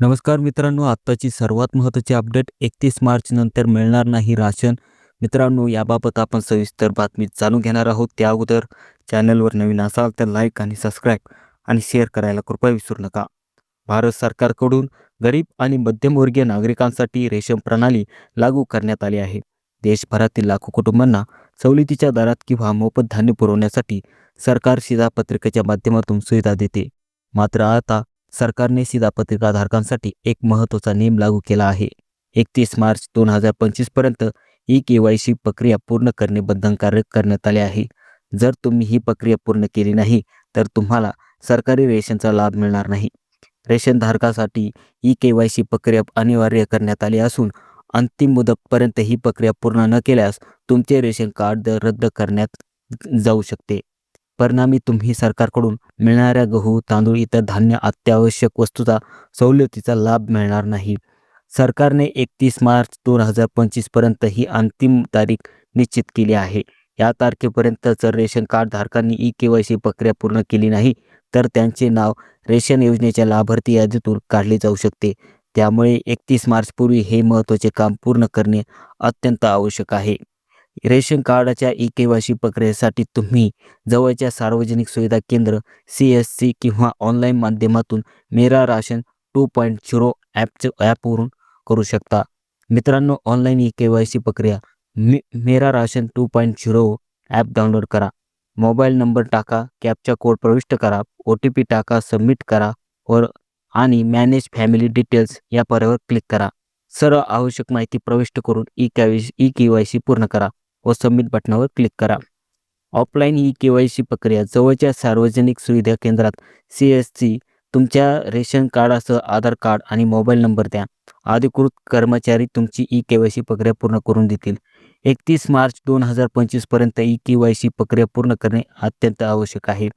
नमस्कार मित्रांनो आत्ताची सर्वात महत्त्वाची अपडेट एकतीस मार्च नंतर मिळणार नाही राशन. मित्रांनो याबाबत आपण सविस्तर बातमी जाणून घेणार आहोत. त्या अगोदर चॅनलवर नवीन असाल तर लाईक आणि सबस्क्राईब आणि शेअर करायला कृपया विसरू नका. भारत सरकारकडून गरीब आणि मध्यमवर्गीय नागरिकांसाठी रेशन प्रणाली लागू करण्यात आली आहे. देशभरातील लाखो कुटुंबांना सवलतीच्या दरात किंवा मोफत धान्य पुरवण्यासाठी सरकार शिधापत्रिकेच्या माध्यमातून सुविधा देते. मात्र आता सरकारने शिधापत्रिकाधारकांसाठी एक महत्त्वाचा नियम लागू केला आहे. एकतीस मार्च दोन हजार पंचवीसपर्यंत ई के वाय सी प्रक्रिया पूर्ण करणे बंधनकारक करण्यात आले आहे. जर तुम्ही ही प्रक्रिया पूर्ण केली नाही तर तुम्हाला सरकारी रेशनचा लाभ मिळणार नाही. रेशनधारकासाठी ई के वाय सी प्रक्रिया अनिवार्य करण्यात आली असून अंतिम मुदतपर्यंत ही प्रक्रिया पूर्ण न केल्यास तुमचे रेशन कार्ड रद्द करण्यात जाऊ शकते. परिणामी तुम्ही सरकारकडून मिळणाऱ्या गहू तांदूळ इतर धान्य अत्यावश्यक वस्तूचा सवलतीचा लाभ मिळणार नाही. सरकारने एकतीस मार्च दोन हजार पंचवीसपर्यंत ही अंतिम तारीख निश्चित केली आहे. या तारखेपर्यंत जर रेशन कार्ड धारकांनी ई के वाय सी प्रक्रिया पूर्ण केली नाही तर त्यांचे नाव रेशन योजनेच्या लाभार्थी यादीतून काढले जाऊ शकते. त्यामुळे एकतीस मार्चपूर्वी हे महत्त्वाचे काम पूर्ण करणे अत्यंत आवश्यक आहे. रेशन कार्डाच्या ई के वाय सी प्रक्रियेसाठी तुम्ही जवळच्या सार्वजनिक सुविधा केंद्र सी एस सी किंवा ऑनलाईन माध्यमातून Mera Ration two point zero ॲपचं ॲपवरून करू शकता. मित्रांनो online E K Y C प्रक्रिया मे Mera Ration two point zero app download करा. मोबाईल नंबर टाका कॅपचा कोड प्रविष्ट करा ओ टी पी टाका सबमिट करा वर आणि मॅनेज फॅमिली डिटेल्स या पर्यावर क्लिक करा. सर्व आवश्यक माहिती प्रविष्ट करून E K E K Y C पूर्ण करा. व सबमिट बटनावर क्लिक करा. Offline E K Y C प्रक्रिया जवळच्या सार्वजनिक सुविधा केंद्रात सी एस सी तुमच्या रेशन कार्डासह आधार कार्ड आणि मोबाईल नंबर द्या. अधिकृत कर्मचारी तुमची ई के वाय सी प्रक्रिया पूर्ण करून देतील. एकतीस मार्च दोन हजार पंचवीसपर्यंत ई के वाय सी प्रक्रिया पूर्ण करणे अत्यंत आवश्यक आहे.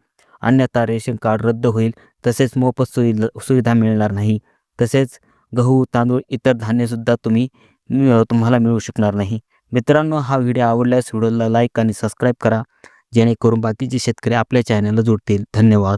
अन्यथा रेशन कार्ड रद्द होईल तसेच मोफत सुविधा सुविधा मिळणार नाही. तसेच गहू तांदूळ इतर धान्यसुद्धा तुम्ही तुम्हाला मिळू शकणार नाही. मित्रांनो हा व्हिडिओ आवडल्यास व्हिडिओला लाईक आणि सबस्क्राईब करा. जेणेकरून बाकीचे शेतकरी आपल्या चॅनलला जोडतील. धन्यवाद.